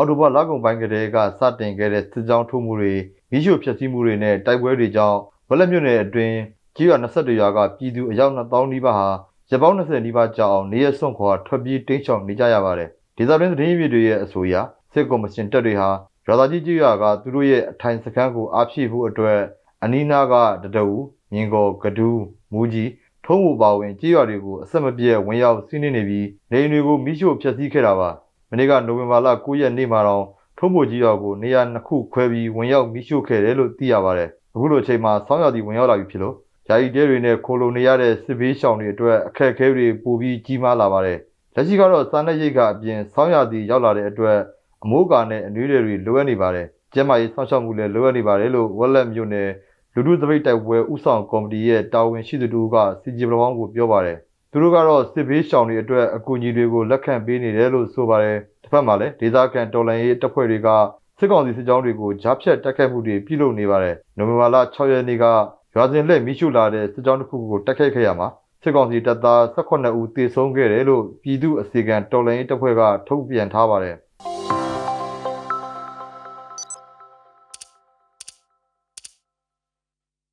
အော်တိုဘာလကုန်ပိုင်းကတည်းကစတင်ခဲ့တဲ့စစ်ကြောင်းထိုးမှုတွေမိရှုဖျက်ဆီးမှုတွေနဲ့တိုက်ပွဲတွေကြောင့်ဝက်လက်မြို့နယ်အတွင်းကြီးရွာ22ရွာကပြည်သူအယောက်2000နီးပါးဟာရပောင်း20နီးပါးကြာအောင်နေရစွန့်ခွာထွက်ပြေးတိမ်းရှောင်နေကြရပါတယ်ဒေသတွင်းသတင်းရင်းမြစ်တွေရဲ့အဆိုအရစစ်ကော်မရှင်တပ်တွေဟာရွာသားကြီးကြီးရွာကသူတို့ရဲ့အထိုင်စခန်းကိုအားဖြည့်ဖို့အတွက်အနီးနားကတတဝူမြင်းကောကဒူးမူကြီးထုံးမှုပါဝင်ကြေးရွာတွေကိုအဆက်မပြတ်ဝင်ရောက်စီးနင်းနေပြီးနေအိမ်တွေကိုမိရှို့ဖျက်ဆီးခဲ့တာပါ မနေ့ကနိုဝင်ဘာလ9ရက်နေ့မှာတော့ထုံးမှုကြီးရွာကိုနေရာနှစ်ခုခွဲပြီးဝင်ရောက်မိရှို့ခဲ့တယ်လို့သိရပါတယ်အခုလိုအချိန်မှာဆောင်းရာသီဝင်ရောက်လာပြီဖြစ်လို့ယာယီတဲတွေနဲ့ခိုလုံနေရတဲ့စစ်ဘေးရှောင်တွေအတွက်အခက်အခဲတွေပိုပြီးကြီးမားလာပါတယ်လက်ရှိကတော့စားနပ်ရိက္ခာအပြင်ဆောင်းရာသီရောက်လာတဲ့အတွက်အမိုးကာနဲ့အနွေးတွေလိုအပ်နေပါတယ်ကျန်းမာရေးစောင့်ရှောက်မှုလည်းလိုအပ်နေပါတယ်လို့ဝက်လက်မြို့နယ်လူထုသပိတ်တိုက်ပွဲဥဆောင်ကော်မတီရဲ့တာဝန်ရှိသူတို့ကစီဂျီဘလောင်းကိုပြောပါတယ်။ သူတို့ကတော့စစ်ဘေးရှောင်တွေအတွက်အကူအညီတွေကိုလက်ခံပေးနေတယ်လို့ဆိုပါတယ်။တစ်ဖက်မှာလည်းဒေသခံတော်လှန်ရေးတပ်ဖွဲ့တွေကစစ်ကောင်စီစစ်ကြောင်းတွေကိုကြားဖြတ်တိုက်ခိုက်မှုတွေပြုလုပ်နေပါတယ်။နိုဝင်ဘာလ6ရက်နေ့ကရွာစဉ်လက်မိရှုလာတဲ့စစ်ကြောင်းတစ်ခုကိုတိုက်ခိုက်ခဲ့ရမှာစစ်ကောင်စီတပ်သား18ဦးသေဆုံးခဲ့တယ်လို့ပြည်သူ့အစီအကံတော်လှန်ရေးတပ်ဖွဲ့ကထုတ်ပြန်ထားပါတယ်။